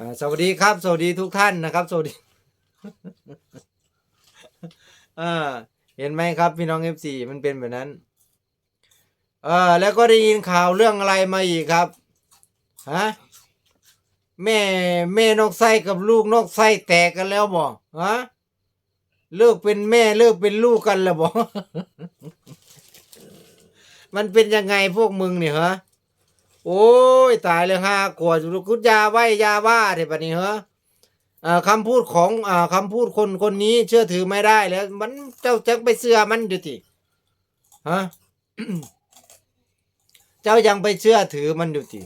อ่าสวัสดีครับ สวัสดีทุกท่านนะครับ สวัสดีอ่าเห็นไหมครับพี่น้องเอฟซีมันเป็นแบบนั้น เออแล้วก็ได้ยินข่าวเรื่องอะไรมาอีกครับฮะแม่แม่นกไส้กับลูกนกไส้แตกกันแล้วบ่ฮะเลิกเป็นแม่เลิกเป็นลูกกันแล้วบ่มันเป็นยังไงพวกมึงเนี่ยฮะ โอ้ยตายเลยห้าขวดลูกกุดยาไว้ยาว่าเดี๋ยวนี้เหรอคำพูดของอคำพูดคนคนนี้เชื่อถือไม่ได้แล้ว มันเจ้าจังไปเชื่อมันอยู่ที่ฮะเจ้ายังไปเชื่อถือมันอยู่ที่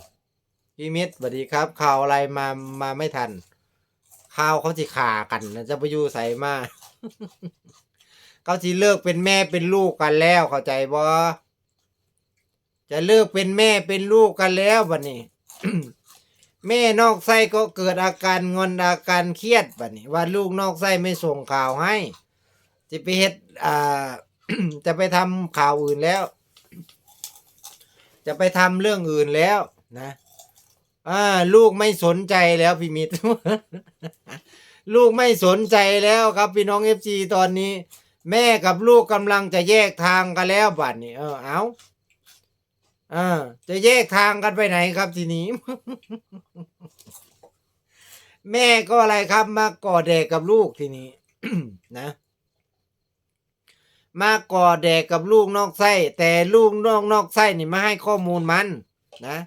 พี่มิตรสวัสดีครับ ข่าวอะไรมามาไม่ทัน ข่าวเขาสิขากันนะจะไปอยู่ใส่มาเขาสิเลิกเป็นแม่เป็นลูกกันแล้วเข้าใจบ่ จะเลิกเป็นแม่เป็นลูกกันแล้วบัดนี้ แม่นอกไส้ก็เกิดอาการงอนอาการเครียดบัดนี้ ว่าลูกนอกไส้ไม่ส่งข่าวให้ จะไปเฮ็ดอ่าจะไปทำข่าวอื่นแล้ว จะไปทำเรื่องอื่นแล้วนะอ่าลูกไม่สนใจแล้วพี่มิตรลูกไม่สนใจแล้วครับพี่น้องเอฟซีตอนนี้ แม่กับลูกกำลังจะแยกทางกันแล้วบัดนี้เออเอา อ่าจะแยกทางกันไปไหนครับทีนี้ แม่ก็อะไรครับมาก่อแดกกับลูกทีนี้นะ มาก่อแดกกับลูกนอกไส้ แต่ลูกนอกนอกไส้นี่ไม่ให้ข้อมูลมัน นะ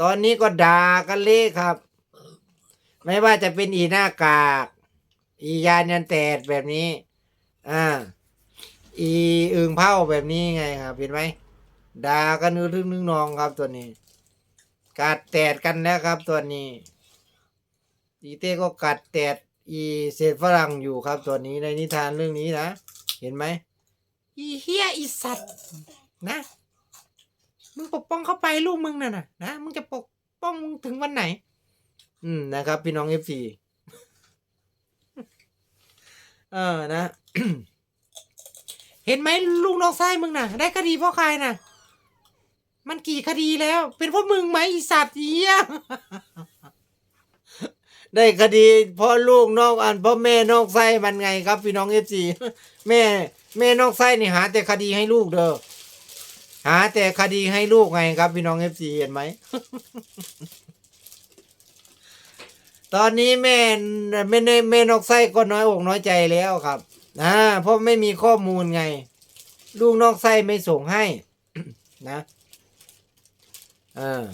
ตอนนี้ก็ด่ากันเละครับ ไม่ว่าจะเป็นอีหน้ากาก อียานันแตดแบบนี้ อ่า อีอึงเผาแบบนี้ไงครับ เห็นไหม ด่ากันนึกนึกนองครับตัวนี้ กัดแตดกันแล้วครับตัวนี้อีเต้ก็กัดแตดอีเศษฝรั่งอยู่ครับตัวนี้ในนิทานเรื่องนี้นะ เห็นไหมอีเฮียอีสัตว์นะมึงปกป้องเข้าไปลูกมึงน่ะนะนะมึงจะปกป้องมึงถึงวันไหน อืมนะครับ พี่น้องเอฟซีเออนะ เห็นไหมลูกน้องไส้มึงน่ะ ได้คดีเพราะใครน่ะ มันกี่คดีแล้ว เป็นพราะมึงไหมอีสัตว์เหี้ยได้คดีเพราะลูกนอกอันเพราะแม่นอกไส้มันไงครับ พี่น้องเอฟซีแม่ แม่นอกไส้นี่หา แต่คดีให้ลูกเด้อหา แต่คดีให้ลูกไงครับ พี่น้องเอฟซีเห็นไหมตอนนี้แม่แม่แม่แม่นอกไส้ก็น้อยอกน้อยใจแล้วครับอ่าเพราะไม่มีข้อมูลไง ลูกนอกไส้ไม่ส่งให้ นะ อ่า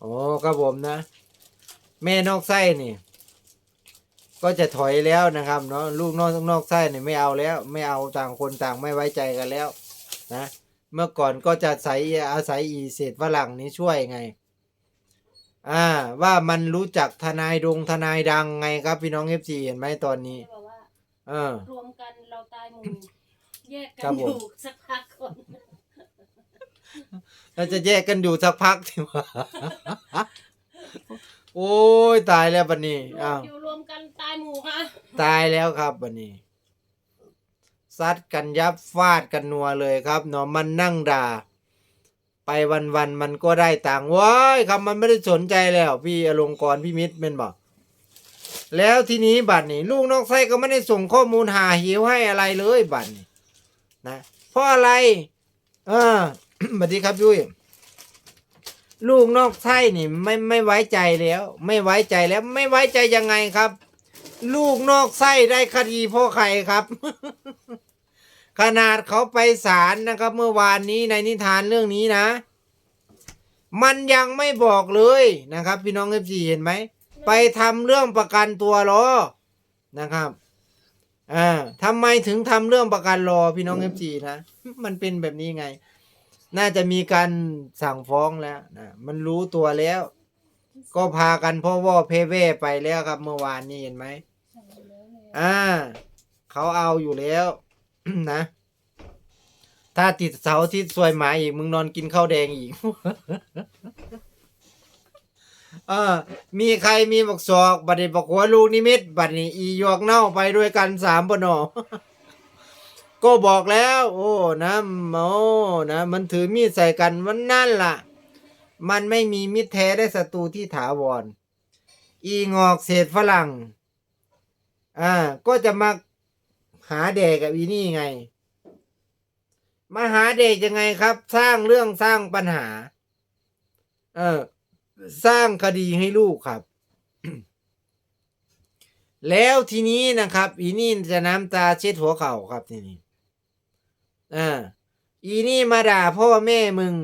โอ้ครับผมนะ แม่นอกไส้นี่ ก็จะถอยแล้วนะครับเนาะลูกนอกนอกไส้นี่ไม่เอาแล้ว ไม่เอาต่างคนต่างไม่ไว้ใจกันแล้ว นะ เมื่อก่อนก็จะอาศัยอาศัยอีเศษฝรั่งนี้ช่วยไง อ่า ว่ามันรู้จักทนายดงทนายดังไงครับพี่น้องเอฟซีเห็นไหมตอนนี้ เออ รวมกันเราตายหมู่ แยกกัครันบอผมยู่สักพักก่อนเราจะแยกกันอยู่สักพักทีว่า โอ้ยตายแล้วบันนี้รวอ้ามวอยู่รวมกันตายหมู่ค่ะตายแล้วครับบันนี้ซัดกันยับฟาดกันนัวเลยครับเนาะมันนั่งด่า ไปวันวันๆมันก็ได้ตังค์ว้ายคำมันไม่ได้สนใจแล้ว พี่อลงกรณ์พี่มิตรเป็นบอกแล้วทีนี้บัตรนี่ลูกนอกไส้ก็ไม่ได้ส่งข้อมูลหาหิวให้อะไรเลยบัตรนี่ นะเพราะอะไรเออสวัสดีครับยุ้ยลูกนอกไส้นี่ไม่ไม่ไว้ใจแล้ว ไม่ไว้ใจแล้วไม่ไว้ใจยังไงครับ ลูกนอกไส้ได้คดีเพราะใครครับ ขนาดเขาไปศาลนะครับ เมื่อวานนี้ในนิทานเรื่องนี้นะ มันยังไม่บอกเลยนะครับ พี่น้องเอฟซีเห็นไหม ไปทำเรื่องประกันตัวรอนะครับ อ่าทำไมถึงทำเรื่องประกันรอพี่น้องเอฟซีนะมันเป็นแบบนี้ไง น่าจะมีการสั่งฟ้องแล้วนะมันรู้ตัวแล้ว ก็พากันพ่อว่าเพเว่ไปแล้วครับเมื่อวานนี้เห็นไหมอ่าเขาเอาอยู่แล้วนะ ถ้าติดเสาร์อาที่สวยหมาอีกมึงนอนกินข้าวแดงอีก เออ มีใครมีบักศอกบัดนี้บักหัวลูกนิมิต บัดนี้อีหยวกเน่าไปด้วยกันสามปนอก็บอกแล้ว โอ้นะโอ้นะ มันถือมีดใส่กันมันนั่นล่ะ มันไม่มีมิตรแท้และศัตรูที่ถาวร อีงอกเศษฝรั่ง อ่า ก็จะมาหาเด็กกับอีนี่ไง มาหาเด็กยังไงครับ สร้างเรื่องสร้างปัญหา เออ สร้างคดีให้ลูกครับ แล้วทีนี้นะครับ อีนี่จะน้ำตาเช็ดหัวเข่าครับทีนี้อ่าอีนี่มาด่าพ่อแม่มึง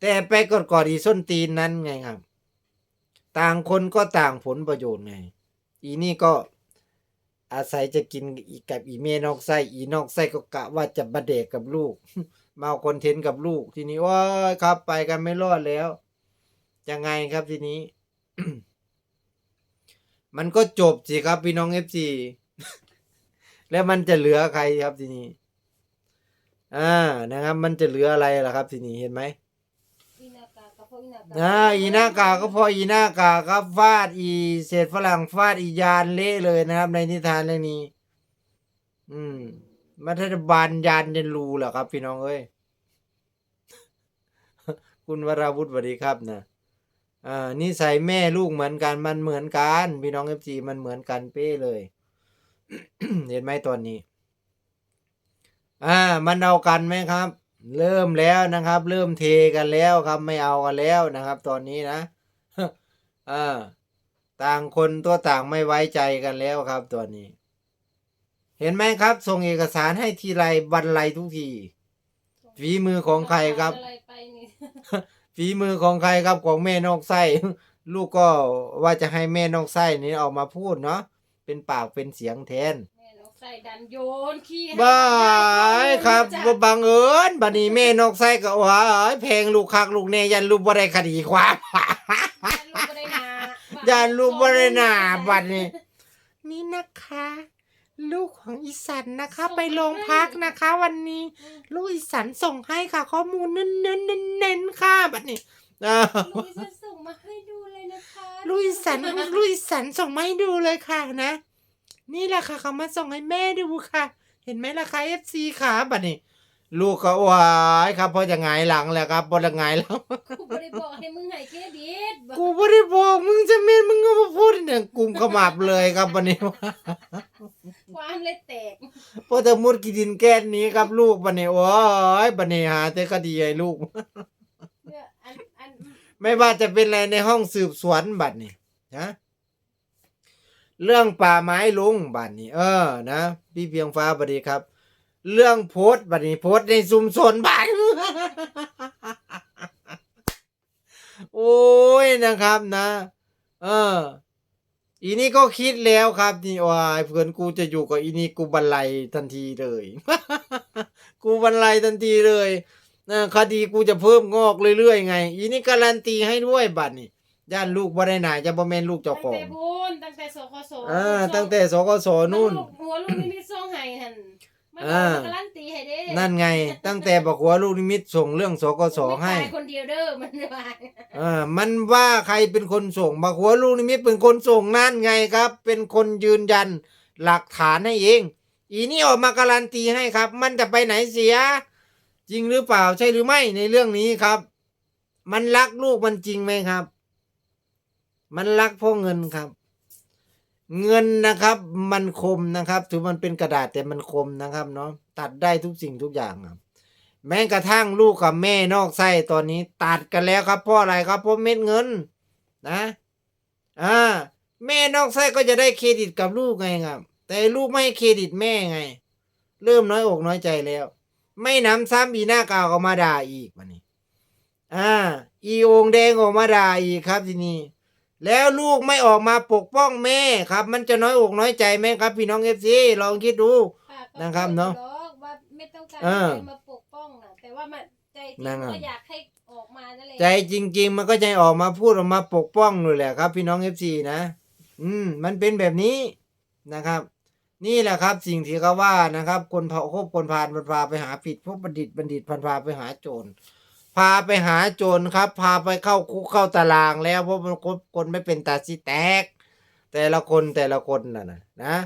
แต่ไปกดกอดอีส้นตีนนั้นไงครับ ต่างคนก็ต่างผลประโยชน์ไง อีนี่ก็อาศัยจะกินอีกับอีเมนอกไส้อีนอกไส้ก็กะว่าจะบาเดกกับลูก มาเอาคอนเทนต์กับลูก ทีนี้ว่าครับไปกันไม่รอดแล้วยังไงครับทีนี้ มันก็จบสิครับพี่น้องเอฟซีแล้วมันจะเหลือใครครับทีนี้ อ่านะครับ มันจะเหลืออะไรล่ะครับ ทีนี้เห็นไหมอีนากากับพ่ออีนากาอ่าอีหน้ากาก็พออีหน้ากาครับฟาดอีเศษฝรั่งฟาดอียานเละเลยนะครับ ในนิทานเรื่องนี้ อืม มัธยบาลยานเยนรูเหรอครับ พี่น้องเอ้ยคุณวราวุฒิสวัสดีครับนะอ่านิสัยแม่ลูกเหมือนกันมันเหมือนกัน พี่น้องเอฟซีมันเหมือนกันเป้เลย เห็นไหมตอนนี้ อ่า มันเอากันไหมครับ เริ่มแล้วนะครับ เริ่มเทกันแล้วครับ ไม่เอากันแล้วนะครับ ตอนนี้นะอ่าต่างคนตัวต่างไม่ไว้ใจกันแล้วครับตอนนี้ เห็นไหมครับ ส่งเอกสารให้ทีไรบันไลทุกทีฝีมือของใครครับ อะไรไปนี่ฝีมือของใครครับของแม่นอกไส้ ลูกก็ว่าจะให้แม่นอกไส้นี้ออกมาพูดเนาะเป็นปากเป็นเสียงแทนแม่น้องใส่ดันโยนขี้ให้บ้าได้ครับจ้ะบ่บังเอิญบัดนี้แม่นอกไส้ก็ว่าเอ้ยเพลงลูกคักลูกเนยันลูกบ่ได้คดีความลูกบ่ได้นายันลูกบ่ได้หน้าบัดนี้ นี่นะคะ ลูกของอีสันนะคะ ไปโรงพักนะคะ วันนี้ ลูกอีสันส่งให้ค่ะ ข้อมูลเน้นเน้นเน้นเน้นๆค่ะบัดนี้อ้าวลูกจะส่งมาให้ดูเลยนะคะลุยสันลุยสันส่งมาให้ดูเลยค่ะนะ นี่แหละค่ะเขามาส่งให้แม่ดูค่ะ เห็นไหมล่ะคะเอฟซีค่ะบัดนี้ ลูกก็วายครับเพอจะหงายหลังแล้วครับพอจะหงายหลังกูบ่ได้บอกให้มึงให้เครดิตบอกกูไม่ได้บอกมึงจะเมนมึงก็มาพูดเนี่ยกุมขมับเลยครับบัดนี้ความเลยแตกพอจะมุดกินดินแก้นนี้ครับลูกบัดนี้โอ้ยบัดนี้หาแต่คดีให้ลูก เนี่ยอันอันไม่ว่าจะเป็นอะไรในห้องสืบสวนบัดนี้นะเรื่องป่าไม้ลุงบัดนี้เออ นะพี่เพียงฟ้าบัดนี้ครับ เรื่องโพสต์บัดนี้โพสต์ในซุมซนบัดโอ้ยนะครับนะ เออ อีนี่ก็คิดแล้วครับ นี่วายเพื่อนกูจะอยู่กับอีนี่กูบรรลัยทันทีเลย กูบรรลัยทันทีเลยนะคดีกูจะเพิ่มงอกเรื่อยๆไง อีนี่การันตีให้ด้วยบัตรนี่ย่านลูกบ่ได้หนาจะบ่แม่นลูกเจ้าตั้งของแต่พูนตั้งแต่สคสอ่าตั้งแต่สกสนู่นหัวลูกนี่มีส่งให้หั่น มันอ่าการันตีให้เด้นั่นไง ตั้งแต่บอกว่าลูกนิมิตส่งเรื่องสกสให้ ไม่ตายคนเดียวเด้อมันว่าอ่ามันว่าใครเป็นคนส่งบอกว่าลูกนิมิตเป็นคนส่งนั่นไงครับ เป็นคนยืนยันหลักฐานให้เอง อีนี่ออกมาการันตีให้ครับ มันจะไปไหนเสีย จริงหรือเปล่าใช่หรือไม่ในเรื่องนี้ครับ มันรักลูกมันจริงไหมครับ มันรักเพราะเงินครับ เงินนะครับมันคมนะครับ ถึงมันเป็นกระดาษแต่มันคมนะครับเนาะตัดได้ทุกสิ่งทุกอย่างครับ แม้กระทั่งลูกกับแม่นอกไส้ตอนนี้ ตัดกันแล้วครับเพราะอะไรครับเพราะเม็ดเงินนะอ่าแม่นอกไส้ก็จะได้เครดิตกับลูกไงครับ แต่ลูกไม่เครดิตแม่ไง เริ่มน้อยอกน้อยใจแล้ว ไม่น้ำซ้ำอีหน้ากาวก็มาด่าอีกวันนี้ อ่า อีโองแดงออกมาด่าอีกครับทีนี้ แล้วลูกไม่ออกมาปกป้องแม่ครับ มันจะน้อยอกน้อยใจไหมครับ พี่น้องเอฟซีลองคิดดู ป้าก็นะครับเนอะพูดหรอกว่าไม่ต้องการเออ ให้มาปกป้องนะแต่ว่ามันใจจรินั่งนน่ะก็อยากให้ออกมานั่นแหละใจจริง ๆ มันก็จะออกมาพูดออกมาปกป้องเลยแหละครับ พี่น้องเอฟซีนะ อืม มันเป็นแบบนี้นะครับ นี่แหละครับ สิ่งที่เขาว่านะครับ คนเผาคบคนพาลมันพาไปหาผิดพวกบัณฑิตบัณฑิตพันพาไปหาโจร พาไปหาโจรครับ พาไปเข้าคุกเข้าตารางแล้วเพราะมันคนคนไม่เป็นตาสิแตก แต่ละคนแต่ละคนน่ะนะ